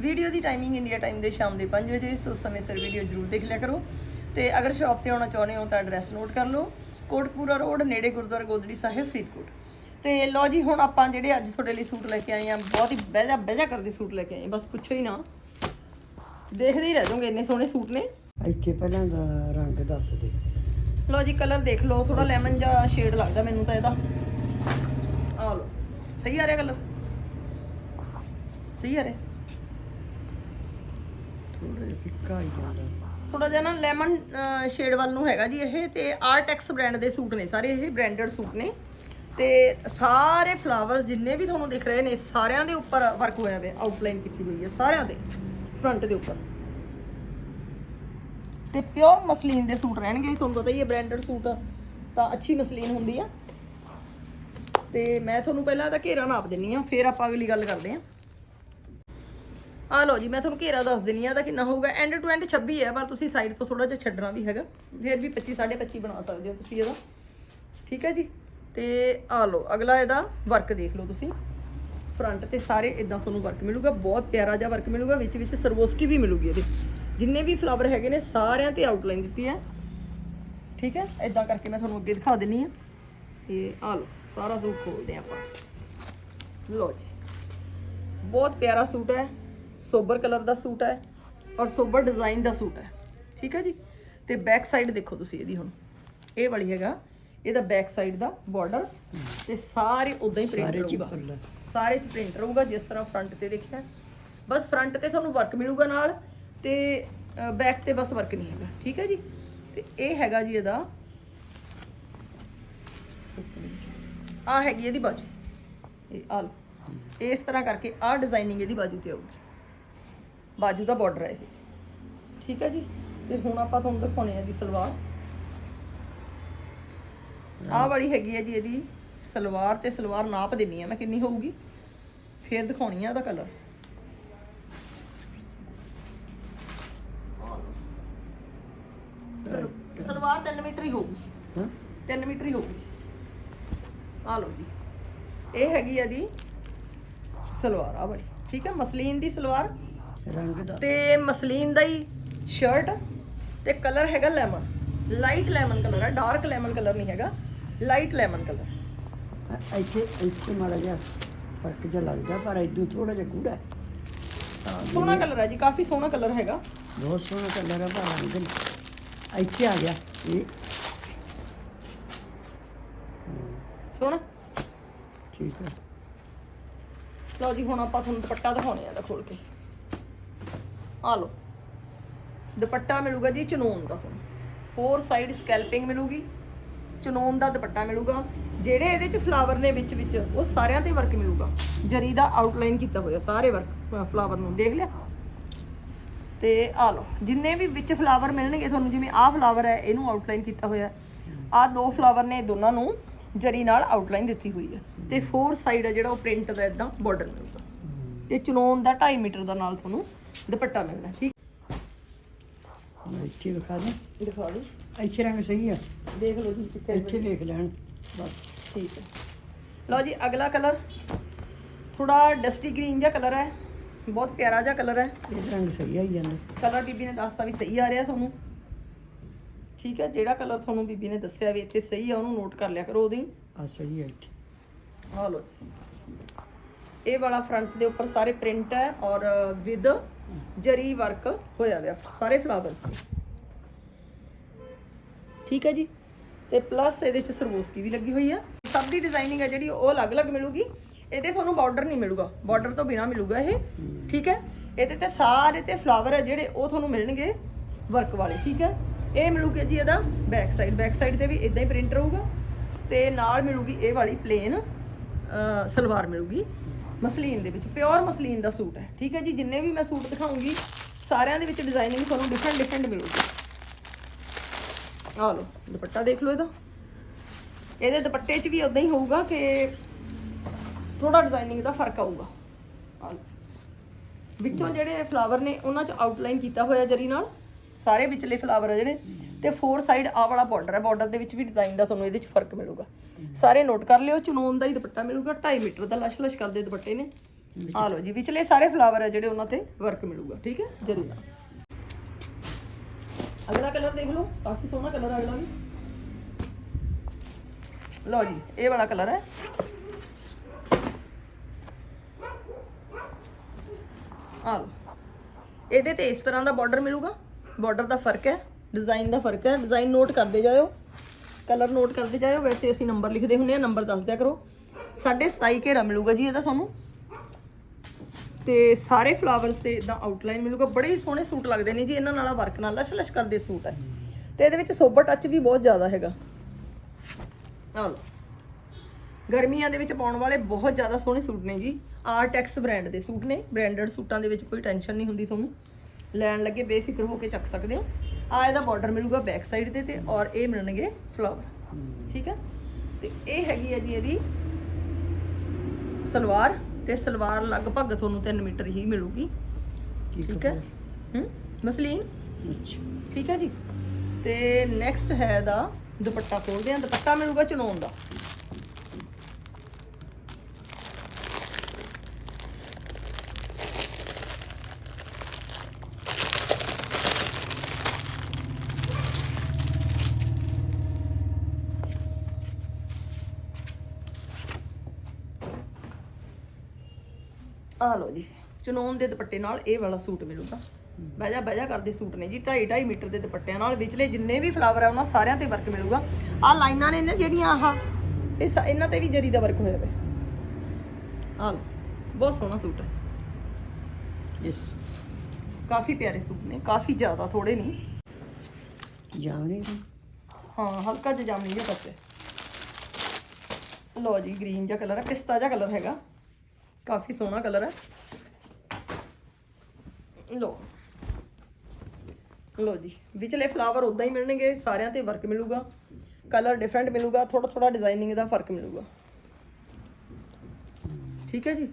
Video ਦੀ timing India time ਦੇ ਸ਼ਾਮ ਦੇ 5 ਵਜੇ ਸੋ ਸਮੇਂ ਸਿਰ ਵੀਡੀਓ ਜ਼ਰੂਰ ਦੇਖ ਲਿਆ ਕਰੋ। ਤੇ ਅਗਰ ਸ਼ਾਪ ਤੇ ਆਉਣਾ ਚਾਹੁੰਦੇ ਹੋ ਤਾਂ ਐਡਰੈਸ ਨੋਟ ਕਰ ਲਓ। ਕੋਟਪੂਰਾ ਰੋਡ ਨੇੜੇ ਗੁਰਦੁਆਰਾ ਗੋਦੜੀ ਸਾਹਿਬ ਫਰੀਦਕੋਟ। ਤੇ ਲੋ ਜੀ ਹੁਣ ਆਪਾਂ ਜਿਹੜੇ ਅੱਜ ਤੁਹਾਡੇ ਲਈ ਸੂਟ ਲੈ ਕੇ ਆਏ ਆ ਬਹੁਤ ਹੀ ਬਹਿਜਾ ਬਹਿਜਾ ਕਰਦੇ ਸੂਟ ਲੈ ਕੇ ਆਏ ਬਸ ਪੁੱਛੋ ਹੀ ਨਾ। ਦੇਖਦੇ ਹੀ ਰਹਿ ਜਾਓਗੇ ਇੰਨੇ ਸੋਹਣੇ ਸੂਟ ਨੇ। ਇੱਥੇ ਪਹਿਲਾਂ ਦਾ ਰੰਗ ਦੱਸ ਦੇ। ਲੋ ਜੀ ਕਲਰ ਦੇਖ ਲਓ। ਥੋੜਾ ਲੈਮਨ ਜਿਹਾ ਸ਼ੇਡ ਲੱਗਦਾ ਮੈਨੂੰ ਤਾਂ ਇਹਦਾ। ਆ ਲੋ ਸਹੀ ਆ ਰਿਹਾ ਕਲਰ ਸਹੀ ਆ ਰਿਹਾ? ਥੋੜਾ ਜਿਹਾ ਫਿੱਕਾ ਹੀ ਜਾਂਦਾ ਥੋੜਾ ਜਿਹਾ ਨਾ ਲੈਮਨ ਸ਼ੇਡ ਵੱਲ ਨੂੰ ਹੈਗਾ ਜੀ ਇਹ ਤੇ ਆਰਟੈਕਸ ਬ੍ਰਾਂਡ ਦੇ ਸੂਟ ਨੇ ਸਾਰੇ ਇਹ ਬ੍ਰਾਂਡਡ ਸੂਟ ਨੇ। ਤੇ ਸਾਰੇ ਫਲਾਵਰਸ ਜਿੰਨੇ ਵੀ ਤੁਹਾਨੂੰ ਦਿਖ ਰਹੇ ਨੇ ਸਾਰਿਆਂ ਦੇ ਉੱਪਰ ਵਰਕ ਹੋਇਆ ਹੋਇਆ ਆਊਟਲਾਈਨ ਕੀਤੀ ਹੋਈ ਹੈ ਸਾਰਿਆਂ ਦੇ ਫਰੰਟ ਦੇ ਉੱਪਰ। ਤੇ ਪਿਓਰ ਮਸਲੀਨ ਦੇ ਸੂਟ ਰਹਿਣਗੇ ਤੁਹਾਨੂੰ ਪਤਾ ਹੀ ਹੈ ਬ੍ਰਾਂਡਡ ਸੂਟ, ਤਾਂ ਅੱਛੀ ਮਸਲੀਨ ਹੁੰਦੀ ਆ। ਤੇ ਮੈਂ ਤੁਹਾਨੂੰ ਪਹਿਲਾਂ ਤਾਂ ਘੇਰਾ ਨਾਪ ਦਿੰਨੀ ਆ, ਫਿਰ ਆਪਾਂ ਅਗਲੀ ਗੱਲ ਕਰਦੇ ਆ। ਆ ਲਓ ਜੀ, ਮੈਂ ਤੁਹਾਨੂੰ ਘੇਰਾ ਦੱਸ ਦਿੰਨੀ ਆ ਦਾ ਕਿੰਨਾ ਹੋਊਗਾ। ਐਂਡ ਟੂ ਐਂਡ 26 ਹੈ, ਪਰ ਤੁਸੀਂ ਸਾਈਡ ਤੋਂ ਥੋੜਾ ਜਿਹਾ ਛੱਡਣਾ ਵੀ ਹੈਗਾ। ਫਿਰ ਵੀ 25 25.5 ਬਣਾ ਸਕਦੇ ਹੋ ਤੁਸੀਂ ਇਹਦਾ। ਠੀਕ ਹੈ ਜੀ? ਤੇ ਆ ਲਓ, ਅਗਲਾ ਇਹਦਾ ਵਰਕ ਦੇਖ ਲਓ ਤੁਸੀਂ। ਫਰੰਟ ਤੇ ਸਾਰੇ ਇਦਾਂ ਤੁਹਾਨੂੰ ਵਰਕ ਮਿਲੂਗਾ, ਬਹੁਤ ਪਿਆਰਾ ਜਿਹਾ ਵਰਕ ਮਿਲੂਗਾ, ਵਿੱਚ ਵਿੱਚ ਸਰਵੋਸਕੀ ਵੀ ਮਿਲੂਗੀ ਇਹਦੇ। ਜਿੰਨੇ ਵੀ ਫਲਾਵਰ ਹੈਗੇ ਨੇ, ਸਾਰਿਆਂ ਤੇ ਆਊਟਲਾਈਨ ਦਿੱਤੀ ਹੈ। ਠੀਕ ਹੈ? ਇਦਾਂ ਕਰਕੇ ਮੈਂ ਤੁਹਾਨੂੰ ਅੱਗੇ ਦਿਖਾ ਦਿੰਨੀ ਆ ਇਹ ਆ ਲਓ, ਸਾਰਾ ਸੂਟ ਖੋਲਦੇ ਹਾਂ ਆਪਾਂ। ਲਓ ਜੀ। ਬਹੁਤ ਪਿਆਰਾ ਸੂਟ ਹੈ। ਸੋਬਰ ਕਲਰ ਦਾ ਸੂਟ ਹੈ ਔਰ ਸੋਬਰ ਡਿਜ਼ਾਈਨ ਦਾ ਸੂਟ ਹੈ। ਠੀਕ ਹੈ ਜੀ? ਤੇ ਬੈਕ ਸਾਈਡ ਦੇਖੋ ਤੁਸੀਂ ਇਹਦੀ ਹੁਣ। ਇਹ ਵਾਲੀ ਹੈਗਾ ਇਹਦਾ ਬੈਕ ਸਾਈਡ ਦਾ ਬਾਰਡਰ ਤੇ ਸਾਰੇ ਉਦਾਂ ਹੀ ਪ੍ਰਿੰਟ ਰਹੂਗਾ। ਸਾਰੇ ਚ ਪ੍ਰਿੰਟ ਰਹੂਗਾ ਜਿਸ ਤਰ੍ਹਾਂ ਫਰੰਟ ਤੇ ਦੇਖਿਆ। ਬਸ ਫਰੰਟ ਤੇ ਤੁਹਾਨੂੰ ਵਰਕ ਮਿਲੂਗਾ ਨਾਲ ਤੇ ਬੈਕ ਤੇ ਬਸ ਵਰਕ ਨਹੀਂ ਹੈਗਾ। ਠੀਕ ਹੈ ਜੀ? ਤੇ ਇਹ ਹੈਗਾ ਜੀ ਇਹਦਾ। ਆ ਹੈਗੀ ਇਹਦੀ ਬਾਜੂ। ਇਹ ਆ ਲਓ। ਇਸ ਤਰ੍ਹਾਂ ਕਰਕੇ ਆ ਡਿਜ਼ਾਈਨਿੰਗ ਇਹਦੀ ਬਾਜੂ ਤੇ ਆਊਗੀ। ਬਾਜੂ ਦਾ ਬਾਰਡਰ ਹੈ ਇਹ। ਠੀਕ ਹੈ ਜੀ? ਤੇ ਹੁਣ ਆਪਾਂ ਤੁਹਾਨੂੰ ਦਿਖਾਉਣੇ ਆ ਦੀ ਸਲਵਾਰ। ਆਹ ਵਾਲੀ ਹੈਗੀ ਹੈ ਜੀ ਇਹਦੀ ਸਲਵਾਰ ਤੇ ਸਲਵਾਰ ਨਾਪ ਦਿੰਨੀ ਆ ਮੈਂ ਕਿੰਨੀ ਹੋਊਗੀ। ਫੇਰ ਦਿਖਾਉਣੀ ਆ ਉਹਦਾ ਕਲਰ ਸਲਵਾਰ 3 ਮੀਟਰ ਹੀ ਹੋਊਗੀ। ਹਾਂ। 3 ਮੀਟਰ ਹੀ ਹੋਊਗੀ। ਆ ਲਓ ਜੀ। ਇਹ ਹੈਗੀ ਆ ਦੀ ਸਲਵਾਰ ਆ ਵਾਲੀ। ਠੀਕ ਹੈ? ਮਸਲੀਨ ਦੀ ਸਲਵਾਰ ਰੰਗ ਦਾ। ਤੇ ਮਸਲੀਨ ਦਾ ਹੀ ਸ਼ਰਟ ਤੇ ਕਲਰ ਹੈਗਾ ਲੈਮਨ ਲਾਈਟ ਲੈਮਨ ਕਲਰ ਹੈ ਡਾਰਕ ਲੈਮਨ ਕਲਰ ਨਹੀਂ ਹੈਗਾ ਲਾਈਟ ਲੈਮਨ ਕਲਰ ਇੱਥੇ ਇੱਥੇ ਮਾੜਾ ਜਿਹਾ ਫ਼ਰਕ ਜਿਹਾ ਲੱਗਦਾ ਪਰ ਇਦੋਂ ਥੋੜਾ ਜਿਹਾ ਗੂੜਾ ਹੈ। ਸੋਹਣਾ ਕਲਰ ਹੈ ਜੀ ਕਾਫੀ ਸੋਹਣਾ ਕਲਰ ਹੈਗਾ। ਬਹੁਤ ਸੋਹਣਾ ਕਲਰ ਹੈ ਪਰ ਰੰਗ। ਇੱਥੇ ਆ ਗਿਆ ਇਹ। ਸੋਹਣਾ? ਠੀਕ ਹੈ। ਲਓ ਜੀ ਹੁਣ ਆਪਾਂ ਤੁਹਾਨੂੰ ਦੁਪੱਟਾ ਦਿਖਾਉਣੇ ਆ ਇਹਦਾ ਖੋਲ ਕੇ। ਆ ਲਓ। ਦੁਪੱਟਾ ਮਿਲੂਗਾ ਜੀ ਚਨੋਨ ਦਾ ਤੁਹਾਨੂੰ। ਫੋਰ ਸਾਈਡ ਸਕੈਲਪਿੰਗ ਮਿਲੂਗੀ। ਚਨੋਨ ਦਾ ਦੁਪੱਟਾ ਮਿਲੂਗਾ। ਜਿਹੜੇ ਇਹਦੇ ਚ ਫਲਾਵਰ ਨੇ ਵਿੱਚ ਵਿੱਚ, ਉਹ ਸਾਰਿਆਂ ਤੇ ਵਰਕ ਮਿਲੂਗਾ। ਜਰੀ ਦਾ ਆਊਟਲਾਈਨ ਕੀਤਾ ਹੋਇਆ, ਸਾਰੇ ਵਰਕ ਫਲਾਵਰ ਨੂੰ। ਦੇਖ ਲਿਆ? ਤੇ ਆ ਲਓ, ਜਿੰਨੇ ਵੀ ਵਿੱਚ ਫਲਾਵਰ ਮਿਲਣਗੇ, ਤੁਹਾਨੂੰ ਜਿਵੇਂ ਆਹ ਫਲਾਵਰ ਹੈ, ਇਹਨੂੰ ਆਊਟਲਾਈਨ ਕੀਤਾ ਹੋਇਆ। ਆਹ ਦੋ ਫਲਾਵਰ ਨੇ ਦੋਨਾਂ ਨੂੰ ਜਰੀ ਨਾਲ ਆਊਟਲਾਈਨ ਦਿੱਤੀ ਹੋਈ ਹੈ। ਤੇ ਫੋਰ ਸਾਈਡ ਹੈ ਜਿਹੜਾ, ਉਹ ਪ੍ਰਿੰਟ ਦਾ ਇਦਾਂ ਬਾਰਡਰ ਮਿਲੂਗਾ। ਤੇ ਚਨੋਨ ਦਾ 2.5 ਮੀਟਰ ਦਾ ਨਾਲ ਤੁਹਾਨੂੰ ਦੁਪੱਟਾ ਮਿਲਣਾ ਠੀਕ? ਇੱਥੇ ਵਿਖਾ ਦੇ ਦਿਖਾ ਦਿਓ। ਇੱਥੇ ਰੰਗ ਸਹੀ ਹੈ ਦੇਖ ਲਓ ਜੀ ਕਿੱਥੇ ਇੱਥੇ ਦੇਖ ਲੈਣ ਬਸ। ਠੀਕ ਹੈ। ਲਓ ਜੀ ਅਗਲਾ ਕਲਰ ਥੋੜਾ ਡਸਟੀ ਗ੍ਰੀਨ ਜਿਹਾ ਕਲਰ ਹੈ। ਬਹੁਤ ਪਿਆਰਾ ਜਿਹਾ ਕਲਰ ਹੈ। ਇਹ ਰੰਗ ਸਹੀ ਆਈ ਜਾਂਦਾ ਕਲਰ ਬੀਬੀ ਨੇ ਦੱਸਤਾ ਵੀ ਸਹੀ ਆ ਰਿਹਾ ਤੁਹਾਨੂੰ। ਠੀਕ ਹੈ ਜਿਹੜਾ ਕਲਰ ਤੁਹਾਨੂੰ ਬੀਬੀ ਨੇ ਦੱਸਿਆ ਵੀ ਇੱਥੇ ਸਹੀ ਆ ਉਹਨੂੰ ਨੋਟ ਕਰ ਲਿਆ ਕਰੋ ਉਹਦੀ। ਆ ਸਹੀ ਹੈ ਇੱਥੇ। ਆਹ ਲਓ ਜੀ। ਇਹ ਵਾਲਾ ਫਰੰਟ ਦੇ ਉੱਪਰ ਸਾਰੇ ਪ੍ਰਿੰਟ ਹੈ ਔਰ ਵਿਦ ਜਰੀ ਵਰਕ ਹੋਇਆ ਹੋਇਆ ਸਾਰੇ ਫਲਾਵਰਸ ਠੀਕ ਹੈ ਜੀ? ਤੇ ਪਲੱਸ ਇਹਦੇ ਚ ਸਰਵੋਸਕੀ ਵੀ ਲੱਗੀ ਹੋਈ ਆ। ਸਭ ਦੀ ਡਿਜ਼ਾਈਨਿੰਗ ਹੈ ਜਿਹੜੀ, ਉਹ ਅਲੱਗ-ਅਲੱਗ ਮਿਲੂਗੀ। ਇਹਦੇ ਤੁਹਾਨੂੰ ਬਾਰਡਰ ਨਹੀਂ ਮਿਲੂਗਾ। ਬਾਰਡਰ ਤੋਂ ਬਿਨਾ ਮਿਲੂਗਾ ਇਹ। ਠੀਕ ਹੈ? ਇਹਦੇ ਤੇ ਸਾਰੇ ਤੇ ਫਲਾਵਰ ਹੈ ਜਿਹੜੇ, ਉਹ ਤੁਹਾਨੂੰ ਮਿਲਣਗੇ ਵਰਕ ਵਾਲੇ। ਠੀਕ ਹੈ? ਇਹ ਮਿਲੂਗਾ ਜੀ ਇਹਦਾ ਬੈਕ ਸਾਈਡ ਬੈਕ ਸਾਈਡ ਤੇ ਵੀ ਇਦਾਂ ਹੀ ਪ੍ਰਿੰਟ ਰਹੂਗਾ। ਤੇ ਨਾਲ ਮਿਲੂਗੀ ਇਹ ਵਾਲੀ ਪਲੇਨ ਸਲਵਾਰ ਮਿਲੂਗੀ। ਮਸਲੀਨ ਦੇ ਵਿੱਚ ਪਿਓਰ ਮਸਲੀਨ ਦਾ ਸੂਟ ਹੈ। ਠੀਕ ਹੈ ਜੀ, ਜਿੰਨੇ ਵੀ ਮੈਂ ਸੂਟ ਦਿਖਾਉਂਗੀ, ਸਾਰਿਆਂ ਦੇ ਵਿੱਚ ਡਿਜ਼ਾਈਨਿੰਗ ਤੁਹਾਨੂੰ ਡਿਫਰੈਂਟ ਡਿਫਰੈਂਟ ਮਿਲੂਗੀ। ਆਹ ਲਓ, ਦੁਪੱਟਾ ਦੇਖ ਲਓ ਇਹਦਾ। ਇਹਦੇ ਦੁਪੱਟੇ 'ਚ ਵੀ ਉਦਾਂ ਹੀ ਹੋਊਗਾ ਕਿ ਥੋੜਾ ਡਿਜ਼ਾਈਨਿੰਗ ਦਾ ਫ਼ਰਕ ਆਊਗਾ। ਆਹ ਵਿੱਚੋਂ ਜਿਹੜੇ ਫਲਾਵਰ ਨੇ, ਉਹਨਾਂ 'ਚ ਆਊਟਲਾਈਨ ਕੀਤਾ ਹੋਇਆ ਜਰੀ ਨਾਲ, ਸਾਰੇ ਵਿਚਲੇ ਫਲਾਵਰ ਆ ਜਿਹੜੇ। ਤੇ ਫੋਰ ਸਾਈਡ ਆ ਵਾਲਾ ਬਾਰਡਰ ਹੈ ਬਾਰਡਰ ਦੇ ਵਿੱਚ ਵੀ ਡਿਜ਼ਾਈਨ ਦਾ ਤੁਹਾਨੂੰ ਇਹਦੇ 'ਚ ਫ਼ਰਕ ਮਿਲੂਗਾ। ਸਾਰੇ ਨੋਟ ਕਰ ਲਿਓ ਚੁਨੋਨ ਦਾ ਹੀ ਦੁਪੱਟਾ ਮਿਲੂਗਾ 2.5 ਮੀਟਰ ਦਾ ਲਸ਼ ਲਸ਼ ਕਰਦੇ ਦੁਪੱਟੇ ਨੇ। ਆ ਲਓ ਜੀ ਵਿਚਲੇ ਸਾਰੇ ਫਲਾਵਰ ਆ ਜਿਹੜੇ ਉਹਨਾਂ ਤੇ ਵਰਕ ਮਿਲੂਗਾ ਠੀਕ ਹੈ? ਜਰੀ ਅਗਲਾ ਕਲਰ ਦੇਖ ਲਓ ਕਾਫੀ ਸੋਹਣਾ ਕਲਰ ਹੈ ਅਗਲਾ ਵੀ। ਲਓ ਜੀ ਇਹ ਵਾਲਾ ਕਲਰ ਹੈ। ਆ ਲਓ। ਇਹਦੇ ਤੇ ਇਸ ਤਰ੍ਹਾਂ ਦਾ ਬਾਰਡਰ ਮਿਲੂਗਾ ਬਾਰਡਰ ਦਾ ਫ਼ਰਕ ਹੈ। ਡਿਜ਼ਾਈਨ ਦਾ ਫ਼ਰਕ ਹੈ। ਡਿਜ਼ਾਈਨ ਨੋਟ ਕਰਦੇ ਜਾਇਓ। ਕਲਰ ਨੋਟ ਕਰਦੇ ਜਾਇਓ। ਵੈਸੇ ਅਸੀਂ ਨੰਬਰ ਲਿਖਦੇ ਹੁੰਦੇ ਆ ਨੰਬਰ ਦੱਸ ਦਿਆ ਕਰੋ। ਸਾਢੇ 27 ਘੇਰਾ ਮਿਲੂਗਾ ਜੀ ਇਹਦਾ ਸਾਨੂੰ। ਤੇ ਸਾਰੇ ਫਲਾਵਰਸ ਤੇ ਇਦਾਂ ਆਊਟਲਾਈਨ ਮਿਲੂਗਾ। ਬੜੇ ਹੀ ਸੋਹਣੇ ਸੂਟ ਲੱਗਦੇ ਨੇ ਜੀ। ਇਹਨਾਂ ਨਾਲ ਵਰਕ ਨਾਲ ਲਸ਼ ਲਸ਼ ਕਰਦੇ ਸੂਟ ਹੈ ਤੇ ਇਹਦੇ ਵਿੱਚ ਸੋਬਰ ਟੱਚ ਵੀ ਬਹੁਤ ਜ਼ਿਆਦਾ ਹੈਗਾ। ਆ ਲਓ। ਗਰਮੀਆਂ ਦੇ ਵਿੱਚ ਪਾਉਣ ਵਾਲੇ ਬਹੁਤ ਜ਼ਿਆਦਾ ਸੋਹਣੇ ਸੂਟ ਨੇ ਜੀ। ਆਰਟੈਕਸ ਬ੍ਰਾਂਡ ਦੇ ਸੂਟ ਨੇ। ਬ੍ਰਾਂਡਡ ਸੂਟਾਂ ਦੇ ਵਿੱਚ ਕੋਈ ਟੈਨਸ਼ਨ ਨਹੀਂ ਹੁੰਦੀ ਤੁਹਾਨੂੰ। ਲੈਣ ਲੱਗੇ ਬੇਫਿਕਰ ਹੋ ਕੇ ਚੱਕ ਸਕਦੇ ਹੋ। ਆ ਇਹਦਾ ਬਾਰਡਰ ਮਿਲੂਗਾ ਬੈਕ ਸਾਈਡ ਤੇ ਤੇ ਔਰ ਇਹ ਮਿਲਣਗੇ ਫਲਾਵਰ ਠੀਕ ਹੈ? ਤੇ ਇਹ ਹੈਗੀ ਹੈ ਜੀ ਇਹਦੀ ਸਲਵਾਰ ਤੇ ਸਲਵਾਰ ਲਗਭਗ ਤੁਹਾਨੂੰ 3 ਮੀਟਰ ਹੀ ਮਿਲੂਗੀ। ਠੀਕ ਹੈ? ਹੂੰ? ਮਸਲੀਨ? ਠੀਕ ਹੈ ਜੀ। ਤੇ ਨੈਕਸਟ ਹੈ ਦਾ ਦੁਪੱਟਾ ਖੋਲਦੇ ਆ ਦੁਪੱਟਾ ਮਿਲੂਗਾ ਚਨੋਨ ਦਾ। ਆ ਲਓ ਜੀ ਚਨੋਨ ਦੇ ਦੁਪੱਟੇ ਨਾਲ ਇਹ ਵਾਲਾ ਸੂਟ ਮਿਲੂਗਾ। ਬਹਿਜਾ ਬਹਿਜਾ ਕਰਦੇ ਸੂਟ ਨੇ ਜੀ 2.5 2.5 ਮੀਟਰ ਦੇ ਦੁਪੱਟਿਆਂ ਨਾਲ ਵਿਚਲੇ ਜਿੰਨੇ ਵੀ ਫਲਾਵਰ ਆ ਉਹਨਾਂ ਸਾਰਿਆਂ ਤੇ ਵਰਕ ਮਿਲੂਗਾ। ਆ ਲਾਈਨਾਂ ਨੇ ਨਾ ਜਿਹੜੀਆਂ ਆਹ ਇਹ ਸ- ਇਹਨਾਂ ਤੇ ਵੀ ਜਰੀ ਦਾ ਵਰਕ ਹੋਇਆ ਹੋਇਆ ਆ ਬਹੁਤ ਸੋਹਣਾ ਸੂਟ ਹੈ। ਯਸ ਕਾਫੀ ਪਿਆਰੇ ਸੂਟ ਨੇ ਕਾਫੀ ਜ਼ਿਆਦਾ ਥੋੜੇ ਨਹੀਂ। ਜਾਵਣੀ ਹਾਂ ਹਲਕਾ ਜਿਹਾ ਜਾਮਨੀ ਜਿਹਾ ਹੈ ਲਓ ਜੀ ਗ੍ਰੀਨ ਜਿਹਾ ਕਲਰ ਹੈ ਪਿਸਤਾ ਜਿਹਾ ਕਲਰ ਹੈਗਾ। ਕਾਫੀ ਸੋਹਣਾ ਕਲਰ ਹੈ। ਲਓ। ਲਓ ਜੀ, ਵਿਚਲੇ ਫਲਾਵਰ ਉਦਾਂ ਹੀ ਮਿਲਣਗੇ, ਸਾਰਿਆਂ ਤੇ ਵਰਕ ਮਿਲੂਗਾ। ਕਲਰ ਡਿਫਰੈਂਟ ਮਿਲੂਗਾ ਥੋੜਾ ਥੋੜਾ ਡਿਜ਼ਾਈਨਿੰਗ ਦਾ ਫ਼ਰਕ ਮਿਲੂਗਾ। ਠੀਕ ਹੈ ਜੀ?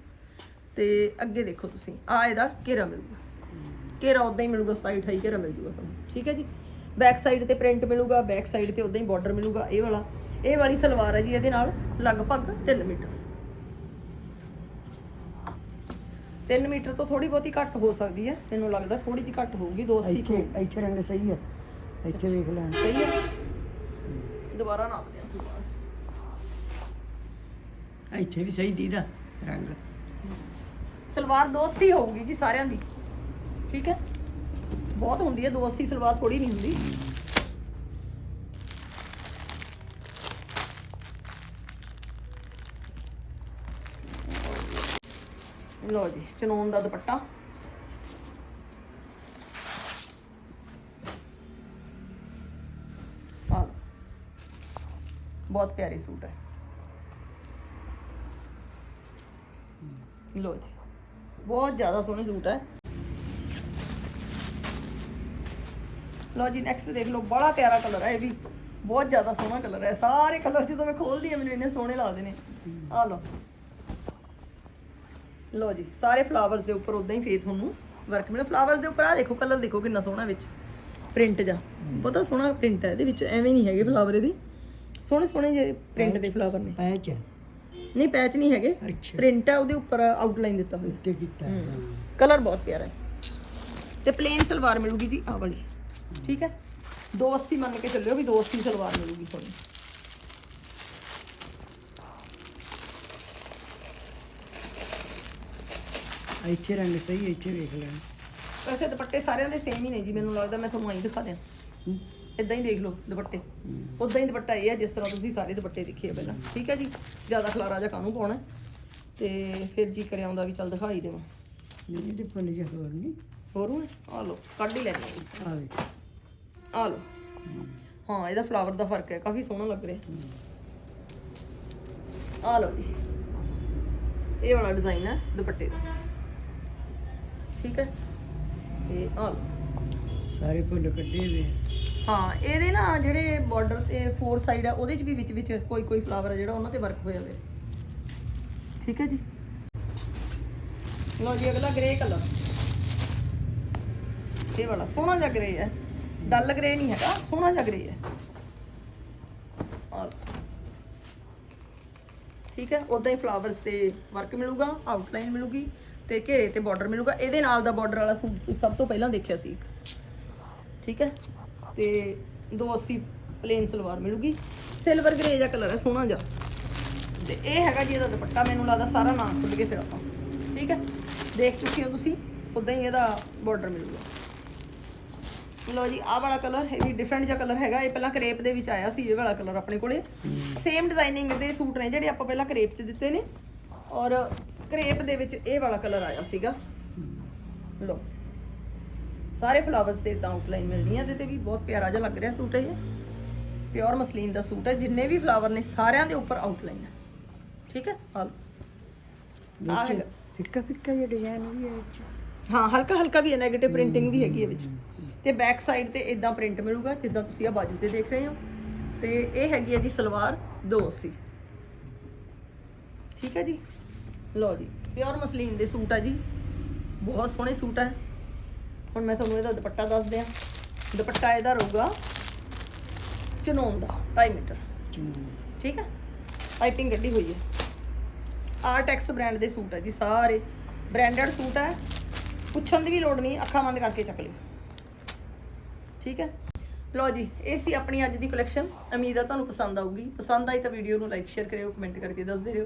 ਤੇ ਅੱਗੇ ਦੇਖੋ ਤੁਸੀਂ ਆ ਇਹਦਾ ਘੇਰਾ ਮਿਲੂਗਾ। ਘੇਰਾ ਉਦਾਂ ਹੀ ਮਿਲੂਗਾ 27 28 ਘੇਰਾ ਮਿਲ ਜੂਗਾ ਤੁਹਾਨੂੰ। ਠੀਕ ਹੈ ਜੀ? ਬੈਕ ਸਾਈਡ ਤੇ ਪ੍ਰਿੰਟ ਮਿਲੂਗਾ ਬੈਕ ਸਾਈਡ ਤੇ ਉਦਾਂ ਹੀ ਬਾਰਡਰ ਮਿਲੂਗਾ, ਇਹ ਵਾਲਾ। ਇਹ ਵਾਲੀ ਸਲਵਾਰ ਹੈ ਜੀ, ਇਹਦੇ ਨਾਲ ਲਗਭਗ 3 ਮੀਟਰ। 3 ਮੀਟਰ ਤੋਂ ਥੋੜੀ ਬਹੁਤੀ ਘੱਟ ਹੋ ਸਕਦੀ ਹੈ ਮੈਨੂੰ ਲੱਗਦਾ ਥੋੜੀ ਜਿਹੀ ਘੱਟ ਹੋਊਗੀ 280 ਇੱਥੇ ਇੱਥੇ ਰੰਗ ਸਹੀ ਹੈ। ਇੱਥੇ ਵੇਖ ਲੈਣ। ਸਹੀ ਹੈ। ਦੁਬਾਰਾ ਨਾਪਦੇ ਹਾਂ ਸਲਵਾਰ ਇੱਥੇ ਵੀ ਸਹੀ ਦੀਦਾ ਰੰਗ। ਸਲਵਾਰ 280 ਹੋਊਗੀ ਜੀ ਸਾਰਿਆਂ ਦੀ। ਠੀਕ ਹੈ? ਬਹੁਤ ਹੁੰਦੀ ਹੈ 280 ਸਲਵਾਰ ਥੋੜੀ ਨਹੀਂ ਹੁੰਦੀ। ਲੋ ਜੀ ਚਨੋਨ ਦਾ ਦੁਪੱਟਾ। ਆਹ ਲਓ। ਬਹੁਤ ਪਿਆਰੇ ਸੂਟ ਹੈ। ਲੋ ਜੀ, ਬਹੁਤ ਜ਼ਿਆਦਾ ਸੋਹਣੇ ਸੂਟ ਹੈ। ਲੋ ਜੀ ਨੈਕਸਟ ਦੇਖ ਲਓ, ਬੜਾ ਪਿਆਰਾ ਕਲਰ ਹੈ ਇਹ ਵੀ। ਬਹੁਤ ਜ਼ਿਆਦਾ ਸੋਹਣਾ ਕਲਰ ਹੈ। ਸਾਰੇ ਕਲਰ ਜਦੋਂ ਮੈਂ ਖੋਲਦੀ ਹਾਂ, ਮੈਨੂੰ ਇੰਨੇ ਸੋਹਣੇ ਲੱਗਦੇ ਨੇ। ਆ ਲਓ। ਲੋ ਜੀ ਸਾਰੇ ਫਲਾਵਰਸ ਦੇ ਉੱਪਰ ਉਦਾਂ ਹੀ ਫੇਸ ਤੁਹਾਨੂੰ ਵਰਕ ਮਿਲੇ ਫਲਾਵਰਸ ਦੇ ਉੱਪਰ ਆ ਦੇਖੋ ਕਲਰ ਦੇਖੋ ਕਿੰਨਾ ਸੋਹਣਾ ਵਿੱਚ। ਪ੍ਰਿੰਟ ਜਾ ਬਹੁਤਾ ਸੋਹਣਾ ਪ੍ਰਿੰਟ ਹੈ ਇਹਦੇ ਵਿੱਚ ਐਵੇਂ ਨਹੀਂ ਹੈਗੇ ਫਲਾਵਰ ਇਹਦੇ। ਸੋਹਣੇ ਸੋਹਣੇ ਜਿਹੇ ਪ੍ਰਿੰਟ ਦੇ ਫਲਾਵਰ ਨੇ। ਪੈਚ ਹੈ। ਨਹੀਂ ਪੈਚ ਨਹੀਂ ਹੈਗੇ। ਪ੍ਰਿੰਟ ਹੈ ਉਹਦੇ ਉੱਪਰ ਆਊਟਲਾਈਨ ਦਿੱਤਾ ਹੋਇਆ। ਉੱਤੇ ਕੀਤਾ। ਕਲਰ ਬਹੁਤ ਪਿਆਰਾ ਹੈ। ਤੇ ਪਲੇਨ ਸਲਵਾਰ ਮਿਲੂਗੀ ਜੀ ਆਹ ਵਾਲੀ। ਠੀਕ ਹੈ? 280 ਮੰਨ ਕੇ ਚੱਲਿਓ ਵੀ 280 ਸਲਵਾਰ ਮਿਲੂਗੀ ਤੁਹਾਨੂੰ। ਇੱਥੇ ਰੰਗ ਸਹੀ ਹੈ, ਇੱਥੇ ਵੇਖ ਲੈਣ। ਵੈਸੇ ਦੁਪੱਟੇ ਸਾਰਿਆਂ ਦੇ ਸੇਮ ਹੀ ਨੇ ਜੀ ਮੈਨੂੰ ਲੱਗਦਾ ਮੈਂ ਤੁਹਾਨੂੰ ਆਈ ਦਿਖਾ ਦਿਆਂ। ਇਦਾਂ ਹੀ ਦੇਖ ਲਓ ਦੁਪੱਟੇ। ਉਦਾਂ ਹੀ ਦੁਪੱਟਾ ਇਹ ਹੈ ਜਿਸ ਤਰ੍ਹਾਂ ਤੁਸੀਂ ਸਾਰੇ ਦੁਪੱਟੇ ਦੇਖੇ ਆ ਪਹਿਲਾਂ। ਠੀਕ ਹੈ ਜੀ? ਜ਼ਿਆਦਾ ਖਲਾਰਾ ਜਾਂ ਕਾਹਨੂੰ ਪਾਉਣਾ? ਤੇ ਫਿਰ ਜੀ ਕਰਿਆ ਆਉਂਦਾ ਵੀ ਚੱਲ ਦਿਖਾਈ ਦੇਵਾਂ। ਨਹੀਂ ਜਿਹਾ ਹੋਰ ਨਹੀਂ। ਹੋਰ ਹੁਣ ਆ ਲਓ ਕੱਢ ਹੀ ਲੈਣੀ ਆ ਵੇ ਆ ਲਓ। ਹਾਂ ਇਹਦਾ ਫਲਾਵਰ ਦਾ ਫ਼ਰਕ ਹੈ ਕਾਫੀ ਸੋਹਣਾ ਲੱਗ ਰਿਹਾ। ਆ ਲਓ ਜੀ। ਇਹ ਵਾਲਾ ਡਿਜ਼ਾਈਨ ਹੈ ਦੁਪੱਟੇ ਦਾ। ਠੀਕ ਹੈ ਤੇ ਆਹ ਲਓ। ਸਾਰੇ ਫੁੱਲ ਕੱਢੇ ਹੋਏ ਆ। ਹਾਂ ਇਹਦੇ ਨਾ ਜਿਹੜੇ ਬਾਰਡਰ ਤੇ ਫੋਰ ਸਾਈਡ ਆ ਉਹਦੇ 'ਚ ਵੀ ਵਿੱਚ ਵਿੱਚ ਕੋਈ ਕੋਈ ਫਲਾਵਰ ਆ ਜਿਹੜਾ ਉਹਨਾਂ ਤੇ ਵਰਕ ਹੋਇਆ ਹੋਇਆ ਠੀਕ ਹੈ ਜੀ ਲਓ ਜੀ ਅਗਲਾ ਗ੍ਰੇ ਕਲਰ ਇਹ ਵਾਲਾ ਸੋਹਣਾ ਜਿਹਾ ਗ੍ਰੇ ਹੈ ਡਲ ਗ੍ਰੇ ਨਹੀਂ ਹੈਗਾ ਸੋਹਣਾ ਜਿਹਾ ਗ੍ਰੇ ਹੈ। ਠੀਕ ਹੈ ਉਦਾਂ ਹੀ ਫਲਾਵਰਸ ਤੇ ਵਰਕ ਮਿਲੂਗਾ ਆਊਟਲਾਈਨ ਮਿਲੂਗੀ ਤੇ ਘੇਰੇ ਤੇ ਬਾਰਡਰ ਮਿਲੂਗਾ। ਇਹਦੇ ਨਾਲ ਦਾ ਬਾਰਡਰ ਵਾਲਾ ਸੂਟ ਤੁਸੀਂ ਸਭ ਤੋਂ ਪਹਿਲਾਂ ਦੇਖਿਆ ਸੀ ਠੀਕ ਹੈ? ਤੇ 280 ਪਲੇਨ ਸਲਵਾਰ ਮਿਲੂਗੀ। ਸਿਲਵਰ ਗ੍ਰੇ ਜਿਹਾ ਕਲਰ ਹੈ ਸੋਹਣਾ ਜਿਹਾ। ਤੇ ਇਹ ਹੈਗਾ ਜੀ ਇਹਦਾ ਦੁਪੱਟਾ ਮੈਨੂੰ ਲੱਗਦਾ ਸਾਰਾ ਨਾਮ ਖੁੱਲ ਕੇ ਫਿਰ ਆਪਾਂ। ਠੀਕ ਹੈ? ਦੇਖ ਚੁੱਕੇ ਹੋ ਤੁਸੀਂ ਉਦਾਂ ਹੀ ਇਹਦਾ ਬਾਰਡਰ ਮਿਲੂਗਾ। ਲੋ ਜੀ ਆਹ ਵਾਲਾ ਕਲਰ ਇਹ ਵੀ ਡਿਫਰੈਂਟ ਜਿਹਾ ਕਲਰ ਹੈਗਾ। ਇਹ ਪਹਿਲਾਂ ਕਰੇਪ ਦੇ ਵਿੱਚ ਆਇਆ ਸੀ ਇਹ ਵਾਲਾ ਕਲਰ ਆਪਣੇ ਕੋਲੇ। ਸੇਮ ਡਿਜ਼ਾਈਨਿੰਗ ਦੇ ਸੂਟ ਨੇ ਜਿਹੜੇ ਆਪਾਂ ਪਹਿਲਾਂ ਕਰੇਪ 'ਚ ਦਿੱਤੇ ਨੇ। ਔਰ ਕਰੇਪ ਦੇ ਵਿੱਚ ਇਹ ਵਾਲਾ ਕਲਰ ਆਇਆ ਸੀਗਾ। ਲੋ ਸਾਰੇ ਫਲਾਵਰਸ ਤੇ ਇਦਾਂ ਆਊਟਲਾਈਨ ਮਿਲਣੀ ਹੈ ਇਹਦੇ ਤੇ ਵੀ ਬਹੁਤ ਪਿਆਰਾ ਜਿਹਾ ਲੱਗ ਰਿਹਾ ਸੂਟ ਇਹ। ਪਿਓਰ ਮਸਲੀਨ ਦਾ ਸੂਟ ਹੈ ਜਿੰਨੇ ਵੀ ਫਲਾਵਰ ਨੇ ਸਾਰਿਆਂ ਦੇ ਉੱਪਰ ਆਊਟਲਾਈਨ ਹੈ ਠੀਕ ਹੈ? ਆਹ ਹੈਗਾ। ਫਿੱਕਾ ਫਿੱਕਾ ਜਿਹਾ ਡਿਜ਼ਾਈਨ ਵੀ ਹੈ ਵਿੱਚ ਹਾਂ ਹਲਕਾ ਹਲਕਾ ਵੀ ਹੈ 네ਗੇਟਿਵ ਪ੍ਰਿੰਟਿੰਗ ਵੀ ਹੈਗੀ ਹੈ ਵਿੱਚ। ਤੇ ਬੈਕ ਸਾਈਡ ਤੇ ਇਦਾਂ ਪ੍ਰਿੰਟ ਮਿਲੂਗਾ ਜਿੱਦਾਂ ਤੁਸੀਂ ਆ ਬਾਜੂ ਤੇ ਦੇਖ ਰਹੇ ਹੋ। ਤੇ ਇਹ ਹੈਗੀ ਹੈ ਜੀ ਸਲਵਾਰ 280 ਠੀਕ ਹੈ ਜੀ? ਲਓ ਜੀ ਪਿਓਰ ਮਸਲੀਨ ਦੇ ਸੂਟ ਆ ਜੀ। ਬਹੁਤ ਸੋਹਣੇ ਸੂਟ ਆ। ਹੁਣ ਮੈਂ ਤੁਹਾਨੂੰ ਇਹਦਾ ਦੁਪੱਟਾ ਦੱਸ ਦਿਆਂ ਦੁਪੱਟਾ ਇਹਦਾ ਰਹੂਗਾ ਚਨੋਨ ਦਾ 2.5 ਮੀਟਰ। ਠੀਕ ਹੈ ਪਾਈਪਿੰਗ ਕੱਢੀ ਹੋਈ ਹੈ ਆਰਟੈਕਸ ਬ੍ਰਾਂਡ ਦੇ ਸੂਟ ਹੈ ਜੀ ਸਾਰੇ। ਬ੍ਰਾਂਡਡ ਸੂਟ ਹੈ ਪੁੱਛਣ ਦੀ ਵੀ ਲੋੜ ਨਹੀਂ, ਅੱਖਾਂ ਬੰਦ ਕਰਕੇ ਚੱਕ ਲਿਓ। ਠੀਕ ਹੈ ਲਓ ਜੀ, ਇਹ ਸੀ ਆਪਣੀ ਅੱਜ ਦੀ ਕਲੈਕਸ਼ਨ ਉਮੀਦ ਆ ਤੁਹਾਨੂੰ ਪਸੰਦ ਆਊਗੀ। ਪਸੰਦ ਆਈ ਤਾਂ ਵੀਡੀਓ ਨੂੰ ਲਾਈਕ ਸ਼ੇਅਰ ਕਰਿਓ ਕਮੈਂਟ ਕਰਕੇ ਦੱਸਦੇ ਰਹੋ।